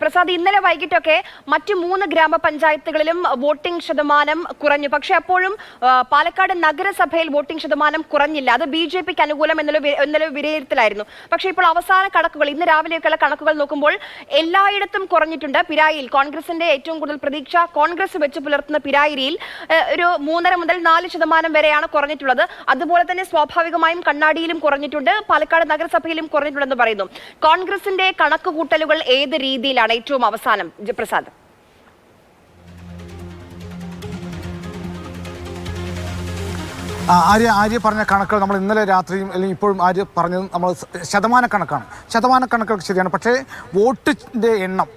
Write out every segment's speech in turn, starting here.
പ്രസാദ് ഇന്നലെ വൈകിട്ടൊക്കെ മറ്റു മൂന്ന് ഗ്രാമപഞ്ചായത്തുകളിലും വോട്ടിംഗ് ശതമാനം കുറഞ്ഞു. പക്ഷെ അപ്പോഴും പാലക്കാട് നഗരസഭയിൽ വോട്ടിംഗ് ശതമാനം കുറഞ്ഞില്ല. അത് ബി ജെ പിക്ക് അനുകൂലം എന്നുള്ള എന്നുള്ള വിലയിരുത്തലായിരുന്നു. പക്ഷെ ഇപ്പോൾ അവസാന കണക്കുകൾ ഇന്ന് രാവിലെയൊക്കെയുള്ള കണക്കുകൾ നോക്കുമ്പോൾ എല്ലായിടത്തും കുറഞ്ഞിട്ടുണ്ട്. പിരായിൽ കോൺഗ്രസിന്റെ ഏറ്റവും കൂടുതൽ പ്രതീക്ഷ കോൺഗ്രസ് വെച്ച് പുലർത്തുന്ന പിരായിരിയിൽ ഒരു മൂന്നര മുതൽ നാല് ശതമാനം വരെയാണ് കുറഞ്ഞിട്ടുള്ളത്. അതുപോലെ തന്നെ സ്വാഭാവികമായും കണ്ണാടിയിലും കുറഞ്ഞിട്ടുണ്ട് പാലക്കാട് നഗരസഭയിലും കുറഞ്ഞിട്ടുണ്ടെന്ന് പറയുന്നു. കോൺഗ്രസിന്റെ കണക്കുകൂട്ടലുകൾ ഏത് രീതിയിലാണ്? ഏറ്റവും അവസാനം പ്രസാദ് ആര്യ ആര്യ പറഞ്ഞ കണക്കുകൾ നമ്മൾ ഇന്നലെ രാത്രിയും അല്ലെങ്കിൽ ഇപ്പോഴും ആര്യ പറഞ്ഞത് നമ്മൾ ശതമാന കണക്കാണ് ശതമാന കണക്കുകൾ ശരിയാണ്. പക്ഷേ വോട്ടിന്റെ എണ്ണം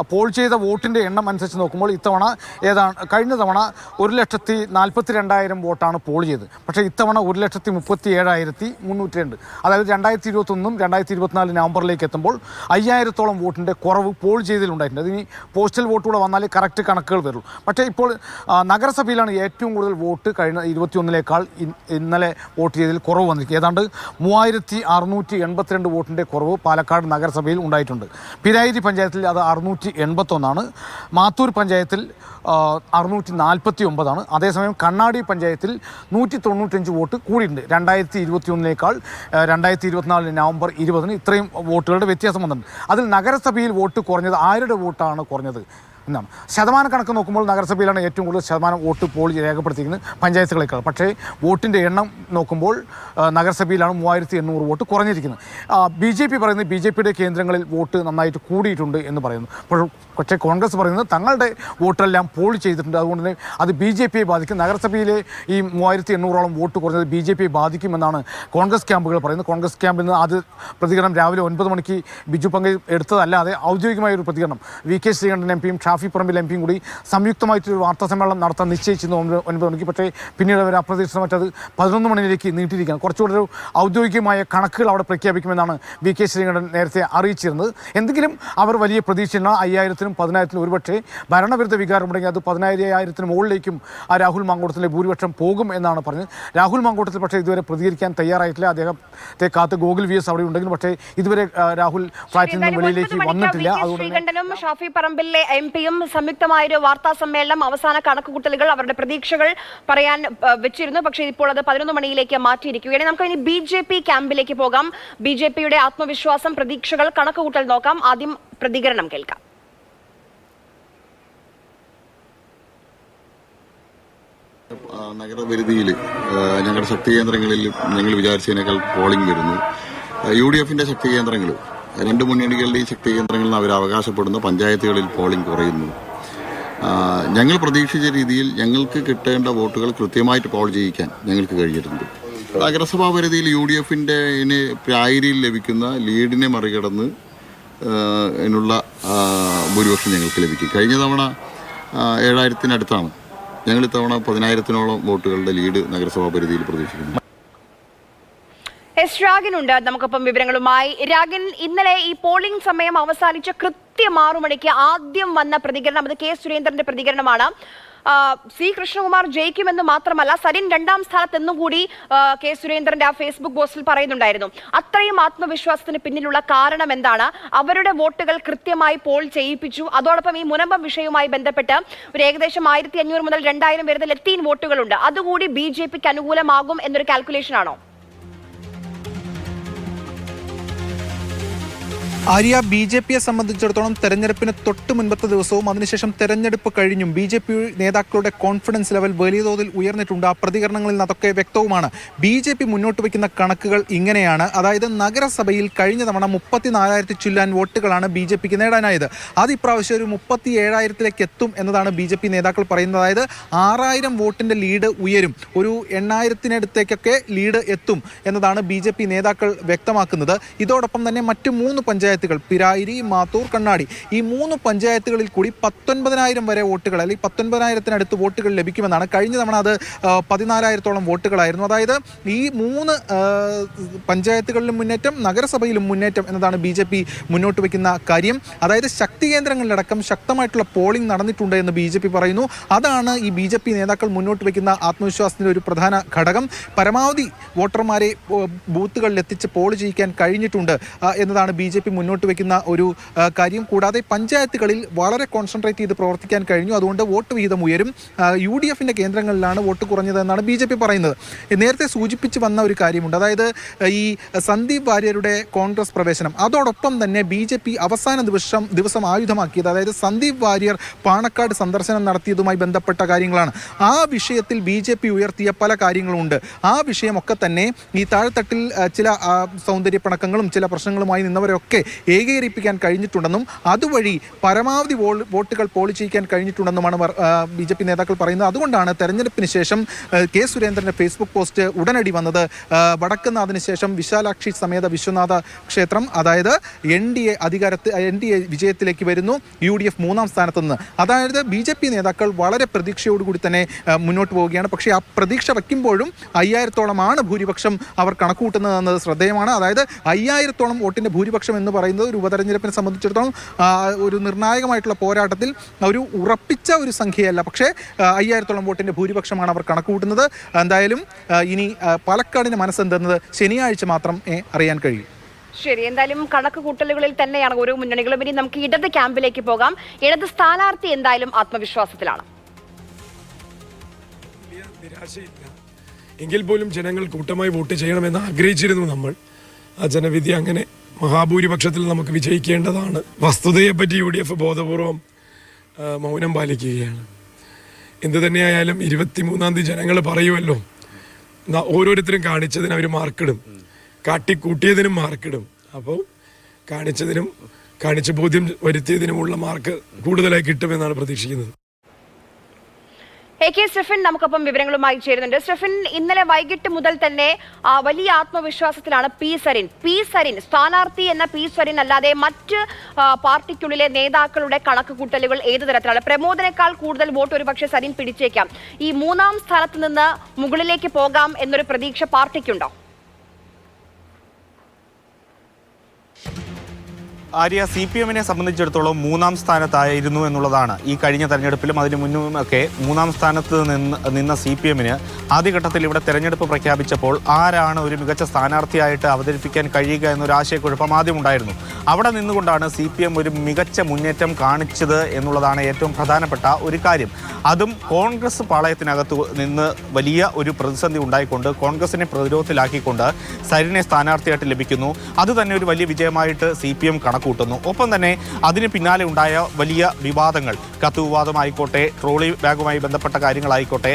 പോൾ ചെയ്ത വോട്ടിന്റെ എണ്ണം അനുസരിച്ച് നോക്കുമ്പോൾ ഇത്തവണ ഏതാണ് കഴിഞ്ഞ തവണ ഒരു ലക്ഷത്തി നാൽപ്പത്തി രണ്ടായിരം വോട്ടാണ് പോൾ ചെയ്തത്. പക്ഷേ ഇത്തവണ ഒരു ലക്ഷത്തി മുപ്പത്തി ഏഴായിരത്തി മുന്നൂറ്റി രണ്ട് അതായത് രണ്ടായിരത്തി ഇരുപത്തൊന്നും രണ്ടായിരത്തി ഇരുപത്തിനാല് നവംബറിലേക്ക് എത്തുമ്പോൾ അയ്യായിരത്തോളം വോട്ടിന്റെ കുറവ് പോൾ ചെയ്തതിലുണ്ടായിട്ടുണ്ട് അതിന് പോസ്റ്റൽ വോട്ടുകൂടെ വന്നാൽ കറക്റ്റ് കണക്കുകൾ വരുള്ളൂ. പക്ഷേ ഇപ്പോൾ നഗരസഭയിലാണ് ഏറ്റവും കൂടുതൽ വോട്ട് കഴിഞ്ഞ ഇരുപത്തിയൊന്നിലേക്കാൾ ഇൻ- ഇന്നലെ വോട്ട് ചെയ്തതിൽ കുറവ് വന്നിരിക്കുക ഏതാണ്ട് മൂവായിരത്തി അറുന്നൂറ്റി എൺപത്തിരണ്ട് വോട്ടിന്റെ കുറവ് പാലക്കാട് നഗരസഭയിൽ ഉണ്ടായിട്ടുണ്ട്. പിരായിരി പഞ്ചായത്തിൽ അത് അറുന്നൂറ്റി എൺപത്തൊന്നാണ് മാത്തൂർ പഞ്ചായത്തിൽ അറുന്നൂറ്റി നാൽപ്പത്തി ഒമ്പതാണ് അതേസമയം കണ്ണാടി പഞ്ചായത്തിൽ നൂറ്റി തൊണ്ണൂറ്റഞ്ച് വോട്ട് കൂടിയിട്ടുണ്ട്. രണ്ടായിരത്തി ഇരുപത്തി ഒന്നിനേക്കാൾ രണ്ടായിരത്തി ഇരുപത്തിനാല് നവംബർ ഇരുപതിന് ഇത്രയും വോട്ടുകളുടെ വ്യത്യാസം വന്നിട്ടുണ്ട്. അതിൽ നഗരസഭയിൽ വോട്ട് കുറഞ്ഞത് ആരുടെ വോട്ടാണ് കുറഞ്ഞത്? എന്നാണ് ശതമാന കണക്ക് നോക്കുമ്പോൾ നഗരസഭയിലാണ് ഏറ്റവും കൂടുതൽ ശതമാനം വോട്ട് പോൾ രേഖപ്പെടുത്തിയിരിക്കുന്നത് പഞ്ചായത്തുകളേക്കാൾ. പക്ഷേ വോട്ടിന്റെ എണ്ണം നോക്കുമ്പോൾ നഗരസഭയിലാണ് മൂവായിരത്തി എണ്ണൂറ് വോട്ട് കുറഞ്ഞിരിക്കുന്നത്. ബി ജെ പി പറയുന്നത് ബി ജെ പിയുടെ കേന്ദ്രങ്ങളിൽ വോട്ട് നന്നായിട്ട് കൂടിയിട്ടുണ്ട് എന്ന് പറയുന്നു. പക്ഷേ കോൺഗ്രസ് പറയുന്നത് തങ്ങളുടെ വോട്ടെല്ലാം പോൾ ചെയ്തിട്ടുണ്ട്. അതുകൊണ്ട് തന്നെ അത് ബി ജെ പിയെ ബാധിക്കും. നഗരസഭയിലെ ഈ മൂവായിരത്തി എണ്ണൂറോളം വോട്ട് കുറഞ്ഞത് ബി ജെ പിയെ ബാധിക്കുമെന്നാണ് കോൺഗ്രസ് ക്യാമ്പുകൾ പറയുന്നത്. കോൺഗ്രസ് ക്യാമ്പിൽ നിന്ന് അത് പ്രതികരണം രാവിലെ ഒൻപത് മണിക്ക് ബിജു പങ്കജ് എടുത്തതല്ലാതെ ഔദ്യോഗികമായ ഒരു പ്രതികരണം വി കെ ശ്രീകണ്ഠൻ എം പിയും ഷാഫി പറമ്പിൽ എം പിയും കൂടി സംയുക്തമായിട്ടൊരു വാർത്താ സമ്മേളനം നടത്താൻ നിശ്ചയിച്ചിരുന്നു ഒൻപത് ഒൻപത് മണിക്ക്. പക്ഷേ പിന്നീട് അവർ അപ്രതീക്ഷിതമായിട്ട് അത് പതിനൊന്ന് മണിയിലേക്ക് നീട്ടിയിരിക്കുകയാണ്. കുറച്ചുകൂടെ ഒരു ഔദ്യോഗികമായ കണക്കുകൾ അവിടെ പ്രഖ്യാപിക്കുമെന്നാണ് വി കെ ശ്രീകണ്ഠൻ നേരത്തെ അറിയിച്ചിരുന്നത്. എന്തെങ്കിലും അവർ വലിയ പ്രതീക്ഷയാണ് അയ്യായിരത്തിനും പതിനായിരത്തിനും ഒരുപക്ഷേ ഭരണവിരുദ്ധ വികാരം ഉണ്ടെങ്കിൽ അത് പതിനായിരത്തിന് മുകളിലേക്കും ആ രാഹുൽ മാങ്കോട്ടത്തിലെ ഭൂരിപക്ഷം പോകും എന്നാണ് പറഞ്ഞത്. രാഹുൽ മാങ്കോട്ടത്തിൽ പക്ഷേ ഇതുവരെ പ്രതികരിക്കാൻ തയ്യാറായിട്ടില്ല. അദ്ദേഹത്തെ കാത്ത് ഗോകുൽ വി എസ് അവിടെ ഉണ്ടെങ്കിലും പക്ഷേ ഇതുവരെ രാഹുൽ ഫ്ലാറ്റിൽ നിന്ന് വെളിയിലേക്ക് വന്നിട്ടില്ല. അതുകൊണ്ട് ഷാഫി പറമ്പിലെ എം പിയും സംയുക്തമായൊരു വാർത്താ സമ്മേളനം അവസാന കണക്കുകൂട്ടലുകൾ അവരുടെ പ്രതീക്ഷകൾ പറയാൻ വെച്ചിരുന്നു. പക്ഷേ ഇപ്പോൾ അത് പതിനൊന്ന് മണിയിലേക്ക് മാറ്റിയിരിക്കുകയാണ്. നമുക്ക് ഇനി ബി ജെ പി ക്യാമ്പിലേക്ക് പോകാം. ബി ജെ പിയുടെ ആത്മവിശ്വാസം പ്രതീക്ഷകൾ കണക്കുകൂട്ടൽ നോക്കാം. ആദ്യം പ്രതികരണം കേൾക്കാം. നഗരപരിധിയിൽ ഞങ്ങളുടെ ശക്തി കേന്ദ്രങ്ങളിൽ ഞങ്ങൾ വിചാരിച്ചതിനേക്കാൾ പോളിംഗ് വരുന്നു. യു ഡി എഫിന്റെ ശക്തി കേന്ദ്രങ്ങൾ രണ്ട് മുന്നണികളുടെയും ശക്തി കേന്ദ്രങ്ങളിൽ അവർ അവകാശപ്പെടുന്ന പഞ്ചായത്തുകളിൽ പോളിംഗ് കുറയുന്നു. ഞങ്ങൾ പ്രതീക്ഷിച്ച രീതിയിൽ ഞങ്ങൾക്ക് കിട്ടേണ്ട വോട്ടുകൾ കൃത്യമായിട്ട് പോൾ ചെയ്യിക്കാൻ ഞങ്ങൾക്ക് കഴിഞ്ഞിട്ടുണ്ട്. നഗരസഭാ പരിധിയിൽ യു ഡി എഫിന്റെ ഇനി പ്രായരിയിൽ ലഭിക്കുന്ന ലീഡിനെ മറികടന്ന് ഇതിനുള്ള ഭൂരിപക്ഷം ഞങ്ങൾക്ക് ലഭിക്കും. കഴിഞ്ഞ തവണ ഏഴായിരത്തിനടുത്താണ് ഞങ്ങൾ ഇത്തവണ പതിനായിരത്തിനോളം വോട്ടുകളുടെ ലീഡ് നഗരസഭാ പരിധിയിൽ പ്രതീക്ഷിക്കുന്നു. എസ് ഉണ്ട് നമുക്കൊപ്പം വിവരങ്ങളുമായി. രാഗൻ ഇന്നലെ ഈ പോളിംഗ് സമയം അവസാനിച്ച കൃത്യം ആറു മണിക്ക് ആദ്യം വന്ന പ്രതികരണം അത് കെ സുരേന്ദ്രന്റെ പ്രതികരണമാണ്. സി കൃഷ്ണകുമാർ ജയിക്കുമെന്ന് മാത്രമല്ല സരിൻ രണ്ടാം സ്ഥാനത്തെന്നും കൂടി കെ സുരേന്ദ്രന്റെ ആ ഫേസ്ബുക്ക് പോസ്റ്റിൽ പറയുന്നുണ്ടായിരുന്നു. അത്രയും ആത്മവിശ്വാസത്തിന് പിന്നിലുള്ള കാരണം എന്താണ്? അവരുടെ വോട്ടുകൾ കൃത്യമായി പോൾ ചെയ്യിപ്പിച്ചു. അതോടൊപ്പം ഈ മുനമ്പം വിഷയവുമായി ബന്ധപ്പെട്ട് ഒരു ഏകദേശം ആയിരത്തി അഞ്ഞൂറ് മുതൽ രണ്ടായിരം വരുന്ന ലത്തീൻ വോട്ടുകളുണ്ട്. അതുകൂടി ബി ജെ പിക്ക് അനുകൂലമാകും എന്നൊരു കാൽക്കുലേഷൻ ആണോ? ആര്യ ബി ജെ പിയെ സംബന്ധിച്ചിടത്തോളം തെരഞ്ഞെടുപ്പിന് തൊട്ട് മുൻപത്തെ ദിവസവും അതിനുശേഷം തെരഞ്ഞെടുപ്പ് കഴിഞ്ഞും ബി ജെ പി നേതാക്കളുടെ കോൺഫിഡൻസ് ലെവൽ വലിയ തോതിൽ ഉയർന്നിട്ടുണ്ട്. ആ പ്രതികരണങ്ങളിൽ നിന്ന് അതൊക്കെ വ്യക്തവുമാണ്. ബി ജെ പി മുന്നോട്ട് വയ്ക്കുന്ന കണക്കുകൾ ഇങ്ങനെയാണ്. അതായത് നഗരസഭയിൽ കഴിഞ്ഞ തവണ മുപ്പത്തിനാലായിരത്തി ചില്ലാൻ വോട്ടുകളാണ് ബി ജെ പിക്ക് നേടാനായത്. അത് ഇപ്രാവശ്യം ഒരു മുപ്പത്തി ഏഴായിരത്തിലേക്ക് എത്തും എന്നതാണ് ബി ജെ പി നേതാക്കൾ പറയുന്നത്. അതായത് ആറായിരം വോട്ടിന്റെ ലീഡ് ഉയരും. ഒരു എണ്ണായിരത്തിനടുത്തേക്കൊക്കെ ലീഡ് എത്തും എന്നതാണ് ബി ജെ പി നേതാക്കൾ വ്യക്തമാക്കുന്നത്. ഇതോടൊപ്പം തന്നെ മറ്റ് മൂന്ന് പഞ്ചായത്തുകൾ. പിരായിരി മാത്തൂർ കണ്ണാടി. ഈ മൂന്ന് പഞ്ചായത്തുകളിൽ കൂടി പത്തൊൻപതിനായിരം വരെ വോട്ടുകൾ അല്ലെങ്കിൽ പത്തൊൻപതിനായിരത്തിനടുത്ത് വോട്ടുകൾ ലഭിക്കുമെന്നാണ്. കഴിഞ്ഞ തവണ അത് പതിനാലായിരത്തോളം വോട്ടുകളായിരുന്നു. അതായത് ഈ മൂന്ന് പഞ്ചായത്തുകളിലും മുന്നേറ്റം നഗരസഭയിലും മുന്നേറ്റം എന്നതാണ് ബി ജെ പി മുന്നോട്ട് വയ്ക്കുന്ന കാര്യം. അതായത് ശക്തി കേന്ദ്രങ്ങളിലടക്കം ശക്തമായിട്ടുള്ള പോളിംഗ് നടന്നിട്ടുണ്ട് എന്ന് ബി ജെ പി പറയുന്നു. അതാണ് ഈ ബി ജെ പി നേതാക്കൾ മുന്നോട്ട് വയ്ക്കുന്ന ആത്മവിശ്വാസത്തിന്റെ ഒരു പ്രധാന ഘടകം. പരമാവധി വോട്ടർമാരെ ബൂത്തുകളിൽ എത്തിച്ച് പോൾ ചെയ്യിക്കാൻ കഴിഞ്ഞിട്ടുണ്ട് എന്നതാണ് ബി ജെ പി മുന്നോട്ട് വെക്കുന്ന ഒരു കാര്യം. കൂടാതെ പഞ്ചായത്തുകളിൽ വളരെ കോൺസെൻട്രേറ്റ് ചെയ്ത് പ്രവർത്തിക്കാൻ കഴിഞ്ഞു. അതുകൊണ്ട് വോട്ട് വിഹിതം ഉയരും. യു ഡി എഫിന്റെ കേന്ദ്രങ്ങളിലാണ് വോട്ട് കുറഞ്ഞതെന്നാണ് ബി ജെ പി പറയുന്നത്. നേരത്തെ സൂചിപ്പിച്ച് വന്ന ഒരു കാര്യമുണ്ട്. അതായത് ഈ സന്ദീപ് വാര്യരുടെ കോൺഗ്രസ് പ്രവേശനം. അതോടൊപ്പം തന്നെ ബി ജെ പി അവസാന ദിവസം ദിവസം ആയുധമാക്കിയത് അതായത് സന്ദീപ് വാര്യർ പാണക്കാട് സന്ദർശനം നടത്തിയതുമായി ബന്ധപ്പെട്ട കാര്യങ്ങളാണ്. ആ വിഷയത്തിൽ ബി ജെ പി ഉയർത്തിയ പല കാര്യങ്ങളുമുണ്ട്. ആ വിഷയമൊക്കെ തന്നെ ഈ താഴെത്തട്ടിൽ ചില സൗന്ദര്യപ്പണക്കങ്ങളും ചില പ്രശ്നങ്ങളുമായി നിന്നവരൊക്കെ ഏകീകരിപ്പിക്കാൻ കഴിഞ്ഞിട്ടുണ്ടെന്നും അതുവഴി പരമാവധി വോട്ടുകൾ പോളി ചെയ്യിക്കാൻ കഴിഞ്ഞിട്ടുണ്ടെന്നുമാണ് ബി ജെ പി നേതാക്കൾ പറയുന്നത്. അതുകൊണ്ടാണ് തെരഞ്ഞെടുപ്പിന് ശേഷം കെ സുരേന്ദ്രന്റെ ഫേസ്ബുക്ക് പോസ്റ്റ് ഉടനടി വന്നത്. വടക്കുന്നാഥിന് ശേഷം വിശാലാക്ഷി സമേത വിശ്വനാഥ ക്ഷേത്രം അതായത് എൻ ഡി എ അധികാരത്തിൽ എൻ ഡി എ വിജയത്തിലേക്ക് വരുന്നു യു ഡി എഫ് മൂന്നാം സ്ഥാനത്ത് നിന്ന് അതായത് ബി ജെ പി നേതാക്കൾ വളരെ പ്രതീക്ഷയോടുകൂടി തന്നെ മുന്നോട്ട് പോവുകയാണ്. പക്ഷേ ആ പ്രതീക്ഷ വയ്ക്കുമ്പോഴും അയ്യായിരത്തോളമാണ് ഭൂരിപക്ഷം അവർ കണക്കുകൂട്ടുന്നത് എന്നത് ശ്രദ്ധേയമാണ്. അതായത് അയ്യായിരത്തോളം വോട്ടിന്റെ ഭൂരിപക്ഷം എന്ന് പറയുന്നത് ഒരു ഉപതെരഞ്ഞെടുപ്പിനെ സംബന്ധിച്ചിടത്തോളം ഒരു നിർണായകമായിട്ടുള്ള പോരാട്ടത്തിൽ ഒരു ഉറപ്പിച്ച ഒരു സംഖ്യയല്ല. പക്ഷേ അയ്യായിരത്തോളം വോട്ടിന്റെ ഭൂരിപക്ഷമാണ് അവർ കണക്കുകൂട്ടുന്നത്. എന്തായാലും ഇനി പാലക്കാടിന്റെ മനസ്സെന്തെന്നത് ശനിയാഴ്ച മാത്രം അറിയാൻ കഴിയും. ശരി എന്തായാലും കണക്ക് കൂട്ടലുകളിൽ തന്നെയാണ് ഓരോ മുന്നണികളും. ഇനി നമുക്ക് ഇടത് ക്യാമ്പിലേക്ക് പോകാം. ഇടത് സ്ഥാനാർത്ഥി എന്തായാലും ആത്മവിശ്വാസത്തിലാണ്. നിരാശയില്ല. എങ്കിൽ പോലും ജനങ്ങൾ കൂട്ടമായി വോട്ട് ചെയ്യണമെന്ന് ആഗ്രഹിച്ചിരുന്നു നമ്മൾ. ആ ജനവിധി അങ്ങനെ മഹാഭൂരിപക്ഷത്തിൽ നമുക്ക് വിജയിക്കേണ്ടതാണ്. വസ്തുതയെപ്പറ്റി യു ഡി എഫ് ബോധപൂർവം മൗനം പാലിക്കുകയാണ്. എന്തു തന്നെയായാലും ഇരുപത്തിമൂന്നാം തീയതി ജനങ്ങൾ പറയുമല്ലോ ഓരോരുത്തരും കാണിച്ചതിന് അവർ മാർക്കിടും. കാട്ടിക്കൂട്ടിയതിനും മാർക്കിടും. അപ്പോൾ കാണിച്ചതിനും കാണിച്ച് ബോധ്യം വരുത്തിയതിനുമുള്ള മാർക്ക് കൂടുതലായി കിട്ടുമെന്നാണ് പ്രതീക്ഷിക്കുന്നത്. എ കെ സ്റ്റെഫിൻ നമുക്കൊപ്പം വിവരങ്ങളുമായി ചേരുന്നുണ്ട്. സ്റ്റെഫിൻ ഇന്നലെ വൈകിട്ട് മുതൽ തന്നെ വലിയ ആത്മവിശ്വാസത്തിലാണ് പി സരിൻ. പി സരിൻ സ്ഥാനാർത്ഥി എന്ന പി സരിൻ അല്ലാതെ മറ്റ് പാർട്ടിക്കുള്ളിലെ നേതാക്കളുടെ കണക്ക് കൂട്ടലുകൾ ഏത് തരത്തിലാണ്? പ്രമോദനേക്കാൾ കൂടുതൽ വോട്ട് ഒരുപക്ഷെ സരിൻ പിടിച്ചേക്കാം. ഈ മൂന്നാം സ്ഥാനത്ത് നിന്ന് മുകളിലേക്ക് പോകാം എന്നൊരു പ്രതീക്ഷ പാർട്ടിക്കുണ്ടോ? ആര്യ സി പി എമ്മിനെ സംബന്ധിച്ചിടത്തോളം മൂന്നാം സ്ഥാനത്തായിരുന്നു എന്നുള്ളതാണ്. ഈ കഴിഞ്ഞ തെരഞ്ഞെടുപ്പിലും അതിന് മുന്നുമൊക്കെ മൂന്നാം സ്ഥാനത്ത് നിന്ന് നിന്ന സി പി എമ്മിന് ആദ്യഘട്ടത്തിൽ ഇവിടെ തെരഞ്ഞെടുപ്പ് പ്രഖ്യാപിച്ചപ്പോൾ ആരാണ് ഒരു മികച്ച സ്ഥാനാർത്ഥിയായിട്ട് അവതരിപ്പിക്കാൻ കഴിയുക എന്നൊരു ആശയക്കുഴപ്പം ആദ്യം ഉണ്ടായിരുന്നു. അവിടെ നിന്നുകൊണ്ടാണ് സി പി എം ഒരു മികച്ച മുന്നേറ്റം കാണിച്ചത് എന്നുള്ളതാണ് ഏറ്റവും പ്രധാനപ്പെട്ട ഒരു കാര്യം. അതും കോൺഗ്രസ് പാളയത്തിനകത്ത് നിന്ന് വലിയ ഒരു പ്രതിസന്ധി ഉണ്ടായിക്കൊണ്ട് കോൺഗ്രസിനെ പ്രതിരോധത്തിലാക്കിക്കൊണ്ട് സരിനെ സ്ഥാനാർത്ഥിയായിട്ട് ലഭിക്കുന്നു. അത് തന്നെ ഒരു വലിയ വിജയമായിട്ട് സി പി എം കണക്കൂട്ടുന്നു ഒപ്പം തന്നെ അതിന് പിന്നാലെ ഉണ്ടായ വലിയ വിവാദങ്ങൾ. കത്ത് വിവാദമായിക്കോട്ടെ ട്രോളി ബാഗുമായി ബന്ധപ്പെട്ട കാര്യങ്ങളായിക്കോട്ടെ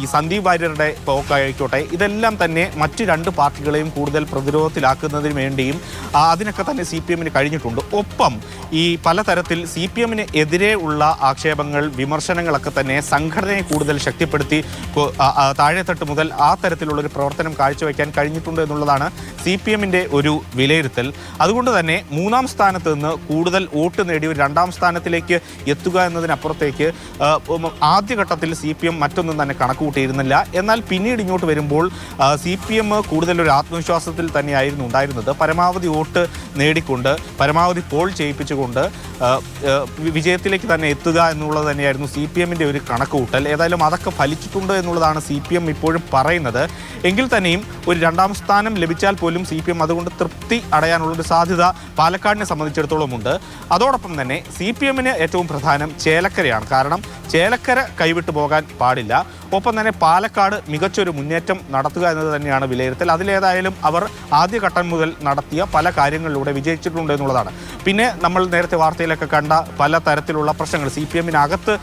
ഈ സന്ദീപ് വാര്യരുടെ പോക്കായിക്കോട്ടെ ഇതെല്ലാം തന്നെ മറ്റ് രണ്ട് പാർട്ടികളെയും കൂടുതൽ പ്രതിരോധത്തിലാക്കുന്നതിന് വേണ്ടിയും അതിനൊക്കെ തന്നെ സി പി എമ്മിന് കഴിഞ്ഞിട്ടുണ്ട്. ഒപ്പം ഈ പലതരത്തിൽ സി പി എമ്മിന് എതിരെ ഉള്ള ആക്ഷേപങ്ങൾ വിമർശനങ്ങളൊക്കെ തന്നെ സംഘടനയെ കൂടുതൽ ശക്തിപ്പെടുത്തി താഴെത്തട്ട് മുതൽ ആ തരത്തിലുള്ള ഒരു പ്രവർത്തനം കാഴ്ചവെക്കാൻ കഴിഞ്ഞിട്ടുണ്ട് എന്നുള്ളതാണ് സി പി എമ്മിന്റെ ഒരു വിലയിരുത്തൽ. അതുകൊണ്ട് തന്നെ മൂന്നാം സ്ഥാനത്ത് നിന്ന് കൂടുതൽ വോട്ട് നേടി ഒരു രണ്ടാം സ്ഥാനത്തിലേക്ക് എത്തുക എന്നതിനപ്പുറത്തേക്ക് ആദ്യഘട്ടത്തിൽ സി പി എം മറ്റൊന്നും തന്നെ കണക്കുകൂട്ടിയിരുന്നില്ല. എന്നാൽ പിന്നീട് ഇങ്ങോട്ട് വരുമ്പോൾ സി പി എം കൂടുതൽ ഒരു ആത്മവിശ്വാസത്തിൽ തന്നെയായിരുന്നു ഉണ്ടായിരുന്നത്. പരമാവധി വോട്ട് നേടിക്കൊണ്ട് പരമാവധി പോൾ ചെയ്യിപ്പിച്ചുകൊണ്ട് വിജയത്തിലേക്ക് തന്നെ എത്തുക എന്നുള്ളത് തന്നെയായിരുന്നു സി പി എമ്മിന്റെ ഒരു കണക്കുകൂട്ടൽ. ഏതായാലും അതൊക്കെ ഫലിച്ചിട്ടുണ്ട് എന്നുള്ളതാണ് സി പി എം ഇപ്പോഴും പറയുന്നത്. എങ്കിൽ തന്നെയും ഒരു രണ്ടാം സ്ഥാനം ലഭിച്ചാൽ പോലും സി പി എം അതുകൊണ്ട് തൃപ്തി അടയാനുള്ളൊരു സാധ്യത പാലക്കാടിനെ സംബന്ധിച്ചിടത്തോളം ഉണ്ട് അതോടൊപ്പം തന്നെ സി പി എമ്മിന് ഏറ്റവും പ്രധാനം ചേലക്കരയാണ്. കാരണം ചേലക്കര കൈവിട്ടു പോകാൻ പാടില്ല. ഒപ്പം തന്നെ പാലക്കാട് മികച്ചൊരു മുന്നേറ്റം നടത്തുക എന്നത് തന്നെയാണ് വിലയിരുത്തൽ. അതിലേതായാലും അവർ ആദ്യഘട്ടം മുതൽ നടത്തിയ പല കാര്യങ്ങളിലൂടെ വിജയിച്ചിട്ടുണ്ട് എന്നുള്ളതാണ്. പിന്നെ നമ്മൾ നേരത്തെ വാർത്തയിലൊക്കെ കണ്ട പല തരത്തിലുള്ള പ്രശ്നങ്ങൾ. സി പി എമ്മിനകത്ത്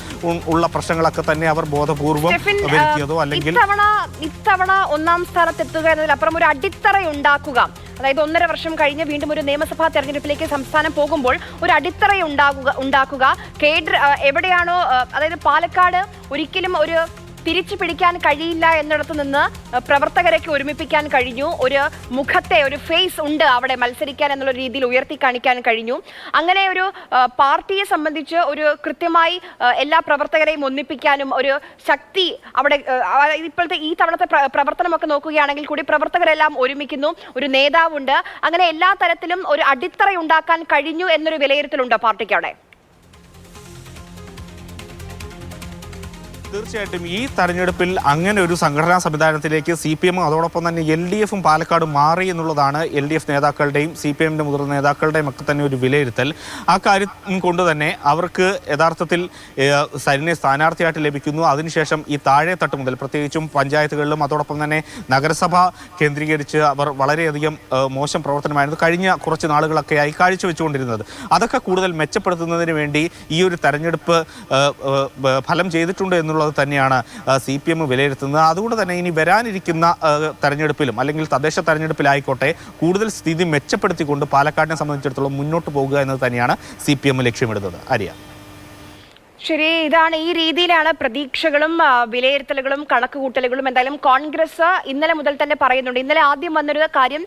ഉള്ള പ്രശ്നങ്ങളൊക്കെ തന്നെ അവർ ബോധപൂർവം വരുത്തിയതോ അല്ലെങ്കിൽ ഇത്തവണ ഇത്തവണ ഒന്നാം സ്ഥാനത്ത് എത്തുക എന്നതിലപ്പുറം ഒരു അടിത്തറ ഉണ്ടാക്കുക അതായത് ഒന്നര വർഷം കഴിഞ്ഞ് വീണ്ടും ഒരു നിയമസഭാ തെരഞ്ഞെടുപ്പിലേക്ക് സംസ്ഥാനം പോകുമ്പോൾ ഒരു അടിത്തറ ഉണ്ടാകുക ഉണ്ടാക്കുക കേഡർ എവിടെയാണോ അതായത് പാലക്കാട് ഒരിക്കലും ഒരു തിരിച്ചു പിടിക്കാൻ കഴിയില്ല എന്നിടത്ത് നിന്ന് പ്രവർത്തകരൊക്കെ ഒരുമിപ്പിക്കാൻ കഴിഞ്ഞു. ഒരു മുഖത്തെ ഒരു ഫേസ് ഉണ്ട് അവിടെ മത്സരിക്കാൻ എന്നുള്ള രീതിയിൽ ഉയർത്തി കാണിക്കാൻ കഴിഞ്ഞു. അങ്ങനെ ഒരു പാർട്ടിയെ സംബന്ധിച്ച് ഒരു കൃത്യമായി എല്ലാ പ്രവർത്തകരെയും ഒന്നിപ്പിക്കാനും ഒരു ശക്തി അവിടെ ഇപ്പോഴത്തെ ഈ തവണത്തെ പ്രവർത്തനമൊക്കെ നോക്കുകയാണെങ്കിൽ കൂടി പ്രവർത്തകരെല്ലാം ഒരുമിക്കുന്നു. ഒരു നേതാവുണ്ട്. അങ്ങനെ എല്ലാ തരത്തിലും ഒരു അടിത്തറ ഉണ്ടാക്കാൻ കഴിഞ്ഞു എന്നൊരു വിലയിരുത്തലുണ്ടോ പാർട്ടിക്ക് അവിടെ? തീർച്ചയായിട്ടും ഈ തെരഞ്ഞെടുപ്പിൽ അങ്ങനെ ഒരു സംഘടനാ സംവിധാനത്തിലേക്ക് സി പി എമ്മും അതോടൊപ്പം തന്നെ എൽ ഡി എഫും പാലക്കാട് മാറി എന്നുള്ളതാണ് എൽ ഡി എഫ് നേതാക്കളുടെയും സി പി എമ്മിന്റെ മുതിർന്ന നേതാക്കളുടെയും ഒക്കെ തന്നെ ഒരു വിലയിരുത്തൽ. ആ കാര്യം കൊണ്ട് തന്നെ അവർക്ക് യഥാർത്ഥത്തിൽ സരിനെ സ്ഥാനാർത്ഥിയായിട്ട് ലഭിക്കുന്നു. അതിനുശേഷം ഈ താഴെ തട്ട് മുതൽ പ്രത്യേകിച്ചും പഞ്ചായത്തുകളിലും അതോടൊപ്പം തന്നെ നഗരസഭ കേന്ദ്രീകരിച്ച് അവർ വളരെയധികം മോശം പ്രവർത്തനമായിരുന്നു കഴിഞ്ഞ കുറച്ച് നാളുകളൊക്കെയായി കാഴ്ചവെച്ചുകൊണ്ടിരുന്നത്. അതൊക്കെ കൂടുതൽ മെച്ചപ്പെടുത്തുന്നതിന് വേണ്ടി ഈ ഒരു തെരഞ്ഞെടുപ്പ് ഫലം ചെയ്തിട്ടുണ്ട് എന്നുള്ളത് തന്നെയാണ് സി പി എം വിലയിരുത്തുന്നത്. അതുകൊണ്ട് തന്നെ ഇനി വരാനിരിക്കുന്ന തെരഞ്ഞെടുപ്പിലും അല്ലെങ്കിൽ തദ്ദേശ തെരഞ്ഞെടുപ്പിലായിക്കോട്ടെ കൂടുതൽ സ്ഥിതി മെച്ചപ്പെടുത്തിക്കൊണ്ട് പാലക്കാടിനെ സംബന്ധിച്ചിടത്തോളം മുന്നോട്ട് പോകുക എന്നത് തന്നെയാണ് സി പി എം ലക്ഷ്യമിടുന്നത്. ആര്യ ശരി ഇതാണ് ഈ രീതിയിലാണ് പ്രതീക്ഷകളും വിലയിരുത്തലുകളും കണക്കുകൂട്ടലുകളും എന്തായാലും കോൺഗ്രസ് ഇന്നലെ മുതൽ തന്നെ പറയുന്നുണ്ട്. ഇന്നലെ ആദ്യം വന്നൊരു കാര്യം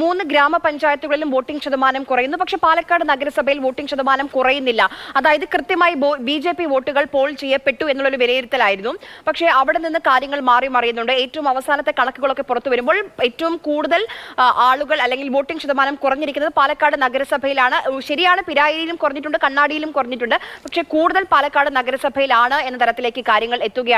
മൂന്ന് ഗ്രാമപഞ്ചായത്തുകളിലും വോട്ടിംഗ് ശതമാനം കുറയുന്നു. പക്ഷേ പാലക്കാട് നഗരസഭയിൽ വോട്ടിംഗ് ശതമാനം കുറയുന്നില്ല. അതായത് കൃത്യമായി ബി ജെ പി വോട്ടുകൾ പോൾ ചെയ്യപ്പെട്ടു എന്നുള്ളൊരു വിലയിരുത്തലായിരുന്നു. പക്ഷേ അവിടെ നിന്ന് കാര്യങ്ങൾ മാറി മറിയുന്നുണ്ട്. ഏറ്റവും അവസാനത്തെ കണക്കുകളൊക്കെ പുറത്തു വരുമ്പോൾ ഏറ്റവും കൂടുതൽ ആളുകൾ അല്ലെങ്കിൽ വോട്ടിംഗ് ശതമാനം കുറഞ്ഞിരിക്കുന്നത് പാലക്കാട് നഗരസഭയിലാണ്. ശരിയാണ് പിരായിരിയിലും കുറഞ്ഞിട്ടുണ്ട് കണ്ണാടിയിലും കുറഞ്ഞിട്ടുണ്ട്. പക്ഷേ കൂടുതൽ പാലക്കാട് നഗരസഭയിലാണ് എന്ന തരത്തിലേക്ക് കാര്യങ്ങൾ എത്തുകയാണ്.